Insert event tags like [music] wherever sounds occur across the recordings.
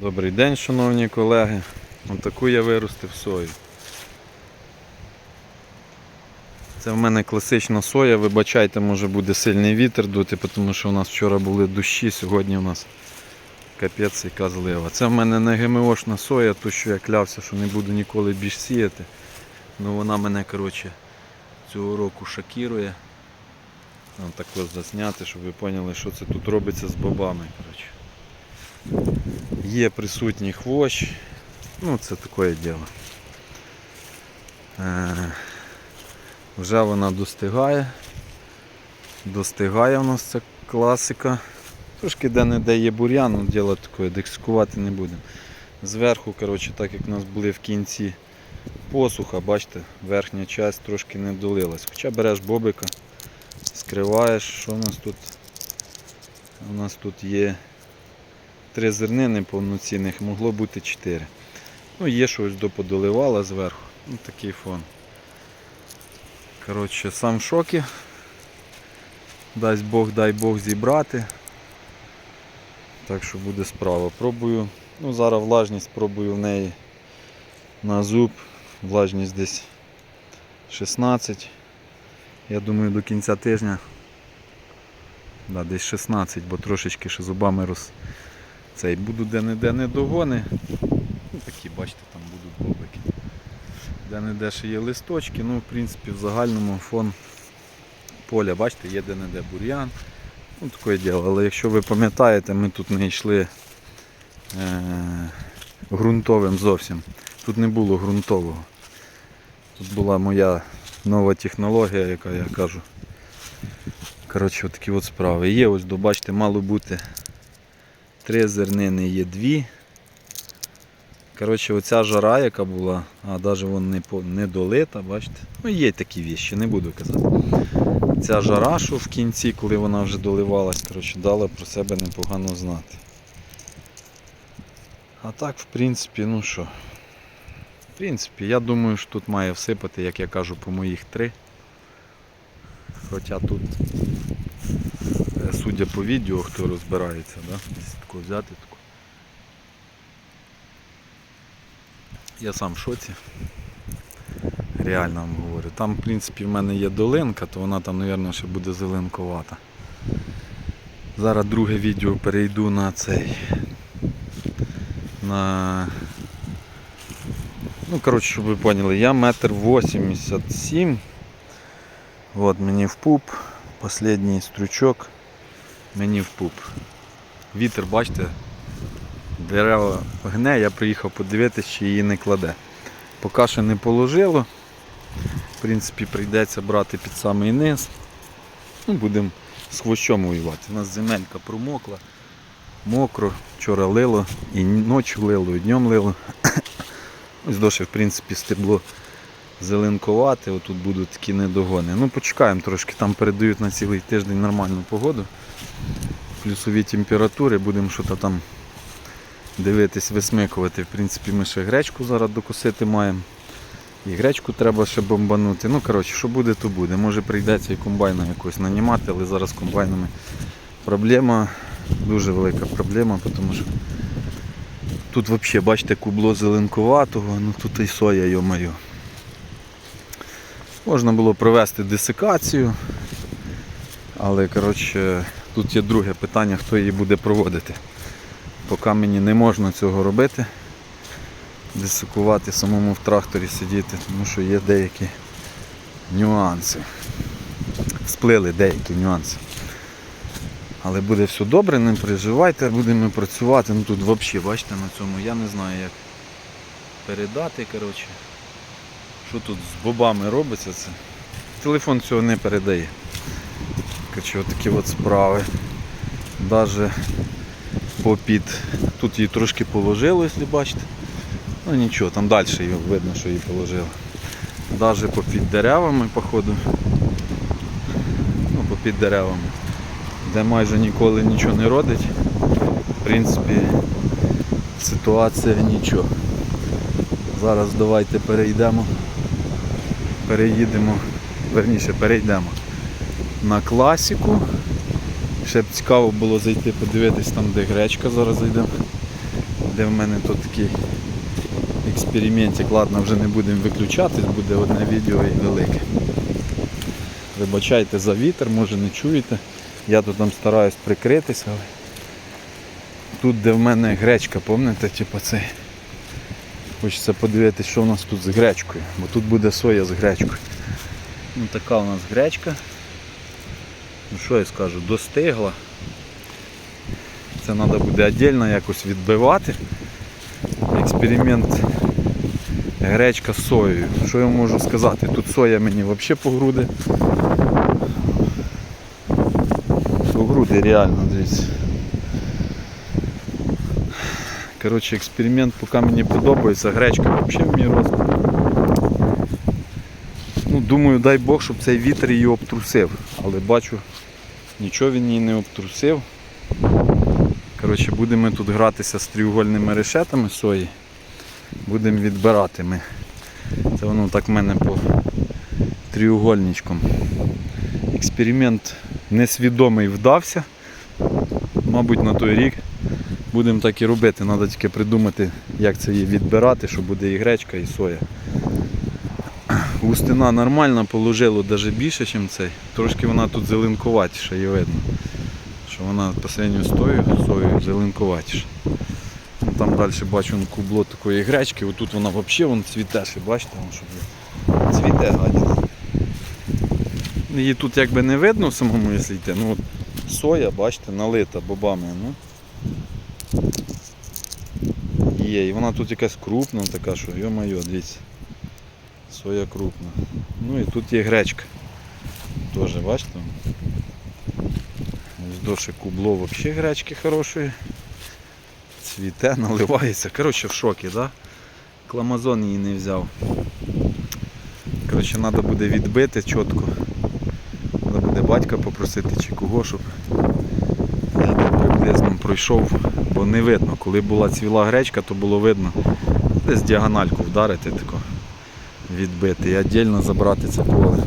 Добрий день, шановні колеги. Отаку я виростив сою. Це в мене класична соя. Вибачайте, може буде сильний вітер дути, тому що у нас вчора були дощі, сьогодні у нас капець яка злива. Це в мене не ГМОшна соя, то що я клявся, що не буду ніколи більш сіяти. Ну вона мене коротше, цього року шокірує. Так ось засняти, щоб ви поняли, що це тут робиться з бобами. Коротше. Є присутній хвощ. Ну, це таке діло. Е, вже вона достигає. Достигає у нас ця класика. Трошки де-не-де є бур'ян, але діло таке, дискувати не будемо. Зверху, коротше, так як у нас були в кінці посуха, бачите, верхня часть трошки не долилась. Хоча береш бобика, скриваєш, що у нас тут? У нас тут є три зернини повноцінних, могло бути чотири. Ну, є щось доподоливала зверху. Ну, такий фон. Коротше, сам в шокі. Дасть Бог, дай Бог зібрати. Так що буде справа. Пробую. Ну, зараз влажність пробую в неї на зуб. Влажність десь 16. Я думаю до кінця тижня. Да, десь 16, бо трошечки ще зубами роз, цей буду де-не-де недогони. Ну, такі, бачите, там будуть бобики. Де-не-де ще є листочки, ну в принципі в загальному фон поля, бачите, є де-не-де бур'ян. Ну, таке діло. Але якщо ви пам'ятаєте, ми тут не йшли е- ґрунтовим зовсім. Тут не було ґрунтового. Тут була моя нова технологія, яка я кажу. Коротше, такі от справи. Є ось, бачите, мало бути три зернини, є дві. Коротше, оця жара, яка була, а навіть вона не, по- не долита, бачите. Ну є такі віщі, не буду казати. Ця жара, що в кінці, коли вона вже доливалась, коротше, дала про себе непогано знати. А так, в принципі, ну що. В принципі, я думаю, що тут має всипати, як я кажу, по моїх три. Хоча тут, судя по відео, хто розбирається, да? таку взяти таку. Я сам в шоці. Реально вам говорю. Там, в принципі, в мене є долинка, то вона там, мабуть, ще буде зеленковата. Зараз друге відео перейду на цей. На... Ну, коротше, щоб ви поняли, я метр вісімдесят сім. От мені в пуп. Последній стручок мені в пуп. Вітер, бачите, дерева гне, я приїхав подивитися, чи її не кладе. Поки що не положило. В принципі, прийдеться брати під самий низ. Ну, Будемо з хвощом воювати. У нас земелька промокла, мокро, вчора лило, і ночі лило, і днем лило. [coughs] Ось досі, в принципі, стебло зеленкувати, отут будуть такі недогони. Ну почекаємо трошки, там передають на цілий тиждень нормальну погоду. Плюсові температури, будемо щось там дивитись, висмикувати. В принципі, ми ще гречку зараз докусити маємо. І гречку треба ще бомбанути. Ну, коротше, що буде, то буде. Може прийдеться і комбайна якось нанімати, але зараз комбайнами проблема, дуже велика проблема, тому що тут взагалі, бачите, кубло зеленкуватого, ну тут і соя, йо-моє. Можна було провести десикацію, але коротше, тут є друге питання, хто її буде проводити. Поки мені не можна цього робити, десикувати самому в тракторі сидіти, тому що є деякі нюанси. Сплили деякі нюанси. Але буде все добре, не переживайте, будемо працювати. Ну тут взагалі, бачите, на цьому я не знаю як передати. коротше. Що тут з бобами робиться це? Телефон цього не передає. Коротше, такі от справи. Даже попід. Тут її трошки положило, якщо бачите. Ну нічого, там далі її видно, що її положили. Даже попід деревами, походу. Ну, попід деревами. Де майже ніколи нічого не родить. В принципі, ситуація нічого. Зараз давайте перейдемо. Переїдемо, верніше перейдемо на класіку. Ще б цікаво було зайти подивитись там, де гречка, зараз зайдемо. де в мене тут такий експериментик. Ладно, вже не будемо виключати, буде одне відео і велике. Вибачайте за вітер, може не чуєте. Я тут там стараюсь прикритися, але тут де в мене гречка, пам'ятаєте, типу цей. Хочеться подивитися, що в нас тут з гречкою, бо тут буде соя з гречкою. Ну така у нас гречка. Ну що я скажу, достигла. Це треба буде віддільно якось відбивати. Експеримент гречка з соєю. Що я можу сказати? Тут соя мені взагалі по груди. По груди реально дивіться. Коротше, експеримент поки мені подобається, гречка взагалі в мій розмір. Ну, думаю, дай Бог, щоб цей вітер її обтрусив. Але бачу, нічого він її не обтрусив. Коротше, будемо тут гратися з треугольними решетами сої. Будемо відбирати ми. Це воно так в мене по треугольничкам. Експеримент несвідомий вдався. Мабуть, на той рік будемо так і робити. Треба тільки придумати, як це її відбирати, що буде і гречка, і соя. Густина нормальна, положило навіть більше, ніж цей. Трошки вона тут зеленкуватіша, її видно. Що вона по сравнению з тою соєю зеленкуватіша. Ну, там далі бачу кубло такої гречки, отут вона взагалі вон цвіте, ще бачите, вон, що цвіте гадіна. Її тут якби не видно самому, якщо йти. Ну, соя, бачите, налита бобами. Ну. Є, і вона тут якась крупна така, що йо-моє, дивіться. Соя крупна. Ну і тут є гречка. Теж, бачите? Довше кубло взагалі гречки хорошої. Цвіте, [laughs] наливається. Коротше в шокі, да? Кламазон її не взяв. Коротше, треба буде відбити чітко. Треба буде батька попросити чи кого, щоб приблизно пройшов, бо не видно. Коли була цвіла гречка, то було видно. Десь діагональку вдарити тако, відбити і віддільно забрати це поле.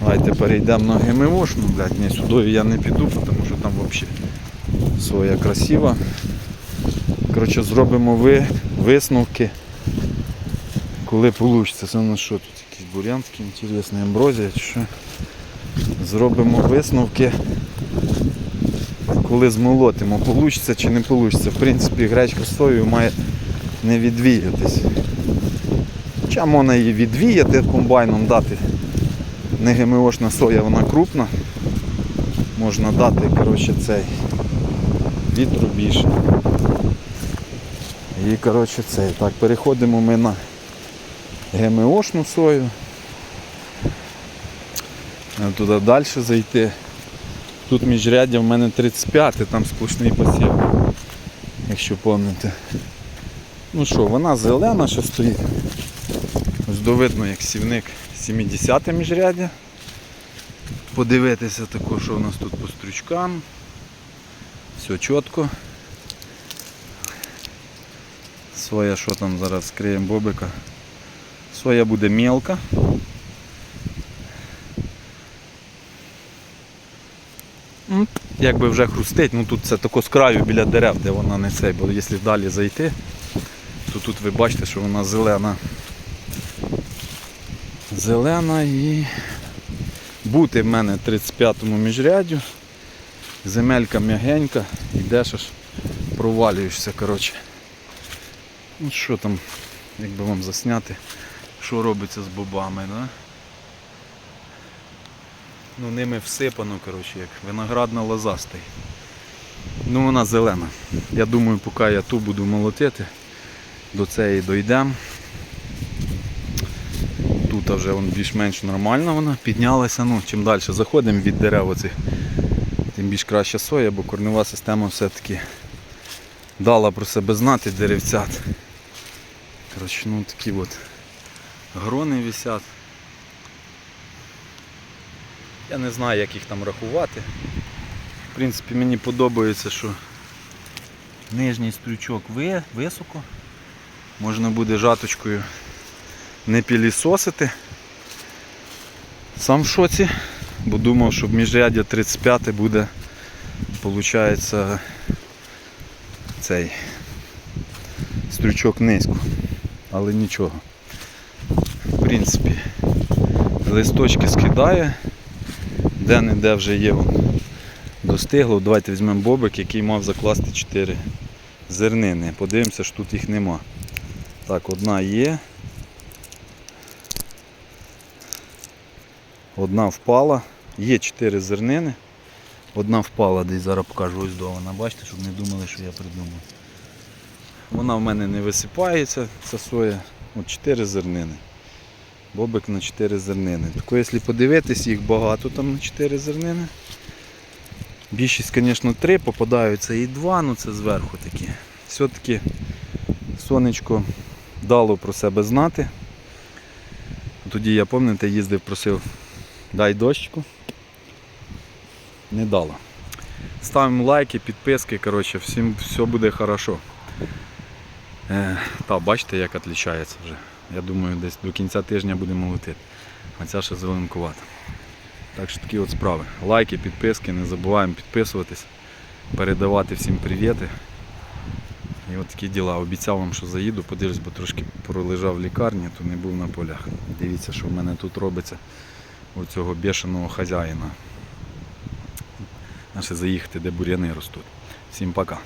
Давайте перейдемо на ГМОшну, блядь, ні, сюди я не піду, тому що там взагалі соя красива. Коротше, зробимо ви, висновки, коли вийде. Це у нас що тут якийсь бурянський, інтересний амброзія чи що. Зробимо висновки, коли змолотимо, вийде чи не вийде. В принципі, гречка з соєю має не відвіятись. Хоча можна її відвіяти комбайном дати. Не ГМОшна соя, вона крупна. Можна дати коротше, цей вітру більше. І коротше цей. Так, переходимо ми на ГМОшну сою. Туди далі зайти. Тут міжряддя в мене 35, там сплошний посів, якщо пам'ятаєте. Ну що, вона зелена ще стоїть. Ось довидно, як сівник 70 міжряддя. Подивитися також, що у нас тут по стручкам. Все чітко. Соя, що там зараз скриємо бобика. Соя буде мелка. Якби вже хрустить, ну тут це тако з краю біля дерев, де вона не цей, бо якщо далі зайти, то тут ви бачите, що вона зелена. Зелена і бути в мене 35-му міжряддю. Земелька м'ягенька, йдеш аж провалюєшся. коротше. Ну що там, як би вам засняти, що робиться з бобами, да? Ну ними всипано, коротше, як виноградна лоза стоїть. Ну вона зелена. Я думаю, поки я ту буду молотити, до цієї дойдемо. Тут вже більш-менш нормально вона піднялася. Ну, чим далі заходимо від дерев оцих, тим більш краще соя, бо корнева система все-таки дала про себе знати деревцят. Коротше, ну такі от грони висять. Я не знаю, як їх там рахувати. В принципі, мені подобається, що нижній стрючок високо. Можна буде жаточкою не пілісосити. Сам в шоці, бо думав, що міжряддя 35 буде, виходить, цей стрючок низько. Але нічого. В принципі, листочки скидає, де-не-де вже є достигло. Давайте візьмемо бобик, який мав закласти 4 зернини. Подивимося, що тут їх нема. Так, одна є. Одна впала. Є 4 зернини. Одна впала, десь зараз покажу ось до вона. Бачите, щоб не думали, що я придумав. Вона в мене не висипається, ця соя. От 4 зернини. Бобик на 4 зернини. Тако, якщо подивитись, їх багато там на 4 зернини. Більшість, звісно, 3 попадаються і 2, ну це зверху такі. Все-таки сонечко дало про себе знати. Тоді я пам'ятаєте, їздив, просив дай дощку. Не дало. Ставимо лайки, підписки, коротше, всім все буде хорошо. Е, та, бачите, як відрізняється вже. Я думаю, десь до кінця тижня будемо летити. А ця ще зеленкувата. Так що такі от справи. Лайки, підписки, не забуваємо підписуватись, передавати всім привіти. І от такі діла. Обіцяв вам, що заїду, подивлюсь, бо трошки пролежав в лікарні, то не був на полях. Дивіться, що в мене тут робиться у цього бешеного хазяїна. Наше заїхати, де бур'яни ростуть. Всім пока.